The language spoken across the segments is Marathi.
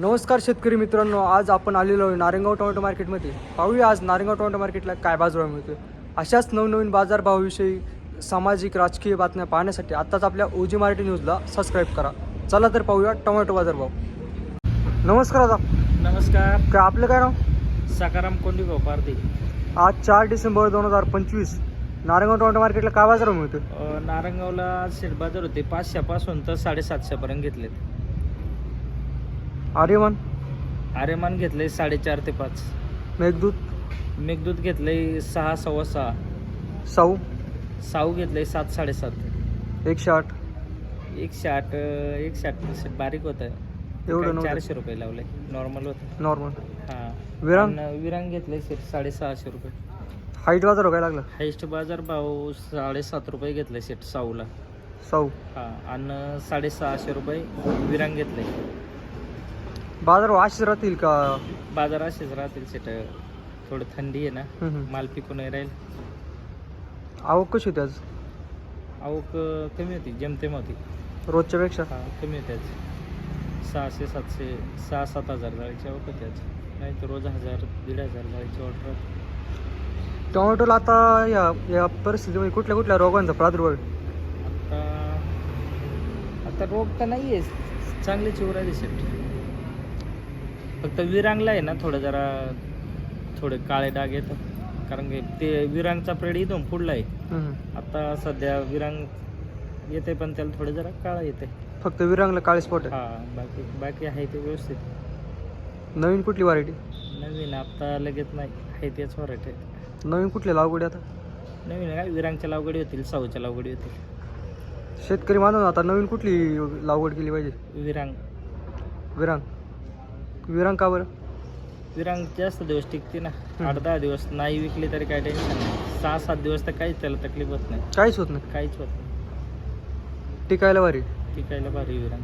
नमस्कार शेतकरी मित्रांनो आज आपण आलेलो आहे नारायणगाव टोमॅटो मार्केटमध्ये. पाहूया आज नारायणगाव टोमॅटो मार्केटला काय बाजारभाव मिळतो अशाच नवनवीन बाजारभावाविषयी सामाजिक राजकीय बातम्या पाहण्यासाठी आत्ताच आपल्या ओजी मराठी न्यूजला सबस्क्राईब करा. चला तर पाहूया टोमॅटो बाजारभाव. नमस्कार दादा. नमस्कार. काय आपलं काय नाव? सकाराम कोंडीगाव पारधी. आज चार डिसेंबर दोन हजार पंचवीस नारायणगाव टोमॅटो मार्केटला काय बाजारभाव मिळतो नारंगावला शेट बाजार होते. पाचशेपासून तर साडेसातशेपर्यंत घेतलेत. आर्यमान? आरेमान घेतले साडेचार ते पाच. मेघदूत? मेघदूत घेतले सहा सव्वा सहा. साऊ? साऊ घेतले सात साडेसात. एकशे आठ. एकशे आठ अ, एकशे आठ percent. बारीक होतं. एवढं नव्हतं. चारशे रुपये लावले नॉर्मल होतं. नॉर्मल हां. विरांग? आणि विरांग घेतले शेट साडेसहाशे रुपये. हाईट बाजार काय लागला? हायस्ट बाजार भाव साडेसात रुपये घेतले शेट साऊला. साऊ. हां. आणि साडेसहाशे रुपये विरांग घेतले बाजार असेच राहतील का? बाजार असेच राहतील सेट. थोडं थंडी आहे ना हम्म. माल पिकून नाही राहील. आवक कशी होती आज? आवक अं, कमी होती जेमतेम होती. रोजच्या पेक्षा? हा कमी होती आज. सहाशे सातशे सहा सात हजार जाळीची आवक होती आज. नाही तर रोज हजार दीड हजार जाळीची ऑर्डर टोमॅटोला आता या या परिस्थितीमध्ये कुठल्या कुठल्या रोगांचा प्रादुर्भाव आहे? आता आता रोग तर नाही आहे चांगले चिवर आहे सेट फक्त विरांगला आहे ना थोडं जरा थोडे काळे डाग येतात. कारण की ते विरांगचा प्रेड इथून पुढला आहे. आता सध्या विरांग येते पण त्याला थोडं जरा काळा येते फक्त विरांगला काळे स्पॉट हा बाकी बाकी आहे ते व्यवस्थित. नवीन कुठली व्हरायटी नवीन आता लगेच नाही आहे तेच व्हरायटी नवीन कुठली लागवडी आता? नवीन काय विरांगच्या लावगडी होतील साऊच्या लावगडी होतील. शेतकरी मानून आता नवीन कुठली लागवड केली पाहिजे? विरांग. विरांग. विरांग का बरं? विरांग जास्त दिवस टिकते ना. आठ दहा दिवस नाही विकली तरी काय टेन्शन नाही. सहा सात दिवस तर काहीच त्याला तकलीफ होत नाही. काहीच होत नाही. काहीच होत नाही. टिकायला भारी. टिकायला भारी विरांग.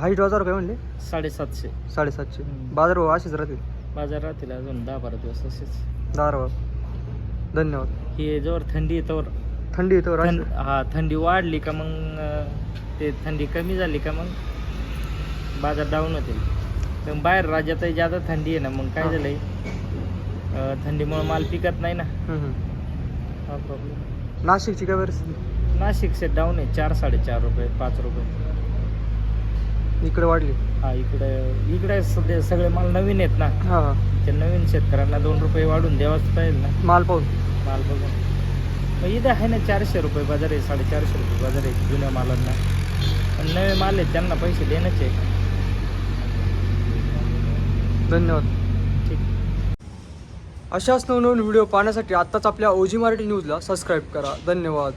हाईट बाजार काय म्हणले? साडेसातशे. साडेसातशे. हम्म. बाजार भाव असेच राहतील? बाजार राहतील अजून दहा बारा दिवस असेच. दार भाव धन्यवाद. ही जोवर थंडी येतोवर थंडी येतो थंड हा थंडी वाढली का मग अं, ते थंडी कमी झाली का मग? बाजार डाऊन होतील. पण बाहेर राज्यातही जादा थंडी आहे ना मग काय. झालंय? अं, थंडीमुळे माल पिकत नाही ना. हा प्रॉब्लेम नाशिकची काय परिस्थिती? नाशिकचे डाऊन आहे चार साडेचार रुपये पाच रुपये. इकडे वाढली. हा इकडे इकडे सध्या सगळे माल नवीन आहेत ना. हां हां. ते नवीन शेतकऱ्यांना दोन रुपये वाढून द्यावाच पाहिजे ना. माल पाहून. माल बघून. मग इथं आहे ना चारशे रुपये बाजार आहे साडेचारशे रुपये बाजार आहे जुन्या मालांना. पण नवे माल आहेत त्यांना पैसे देणंच आहे. धन्यवाद. ठीक. अशाच नवनवीन व्हिडिओ पाहण्यासाठी आत्ताच आपल्या ओजी मराठी न्यूजला सबस्क्राईब करा. धन्यवाद.